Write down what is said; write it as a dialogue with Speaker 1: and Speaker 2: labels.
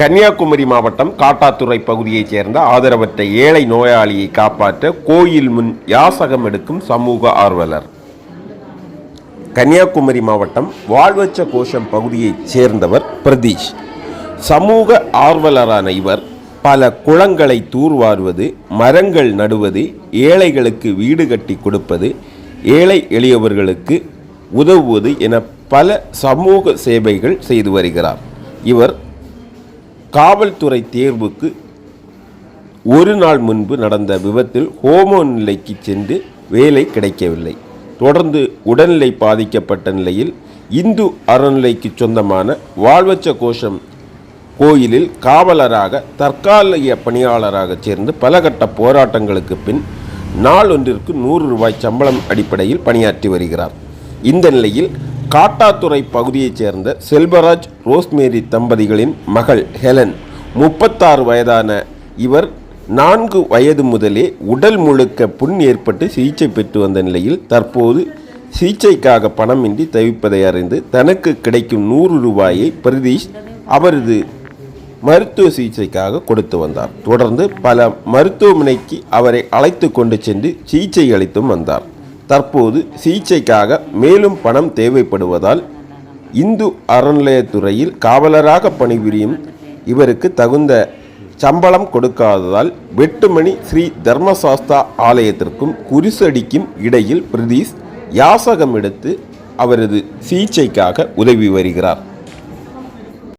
Speaker 1: கன்னியாகுமரி மாவட்டம் காட்டாத்துறை பகுதியைச் சேர்ந்த ஆதரவற்ற ஏழை நோயாளியை காப்பாற்ற கோயில் முன் யாசகம் எடுக்கும் சமூக ஆர்வலர். கன்னியாகுமரி மாவட்டம் வாழ்வச்ச கோஷம் பகுதியைச் சேர்ந்தவர் பிரதீஷ். சமூக ஆர்வலரான இவர் பல குளங்களை தூர்வாருவது மரங்கள் நடுவது ஏழைகளுக்கு வீடு கட்டி கொடுப்பது ஏழை எளியவர்களுக்கு உதவுவது என பல சமூக சேவைகள் செய்து வருகிறார். இவர் காவல்துறை தேர்வுக்கு ஒரு நாள் முன்பு நடந்த விபத்தில் ஹோமோ நிலைக்கு சென்று வேலை கிடைக்கவில்லை. தொடர்ந்து உடல்நிலை பாதிக்கப்பட்ட நிலையில் இந்து அறநிலைக்கு சொந்தமான வாழ்வச்ச கோஷம் கோயிலில் காவலராக தற்காலிக பணியாளராக சேர்ந்து பல கட்ட போராட்டங்களுக்கு பின் நாள் ஒன்றிற்கு நூறு ரூபாய் சம்பளம் அடிப்படையில் பணியாற்றி வருகிறார். இந்த நிலையில் காட்டாத்துறை பகுதியைச் சேர்ந்த செல்வராஜ் ரோஸ்மேரி தம்பதிகளின் மகள் ஹெலன். முப்பத்தாறு வயதான இவர் நான்கு வயது முதலே உடல் முழுக்க புண் ஏற்பட்டு சிகிச்சை பெற்று வந்த நிலையில் தற்போது சிகிச்சைக்காக பணமின்றி தவிப்பதை அறிந்து தனக்கு கிடைக்கும் நூறு ரூபாயை பிரதீஷ் அவரது மருத்துவ சிகிச்சைக்காக கொடுத்து வந்தார். தொடர்ந்து பல மருத்துவமனைக்கு அவரை அழைத்து கொண்டு சென்று சிகிச்சை அளித்தும் வந்தார். தற்போது சிகிச்சைக்காக மேலும் பணம் தேவைப்படுவதால் இந்து அறநிலையத்துறையில் காவலராக பணிபுரியும் இவருக்கு தகுந்த சம்பளம் கொடுக்காததால் வெட்டுமணி ஸ்ரீ தர்மசாஸ்தா ஆலயத்திற்கும் குரிசடிக்கும் இடையில் பிரதீஷ் யாசகம் எடுத்து அவரது சிகிச்சைக்காக உதவி வருகிறார்.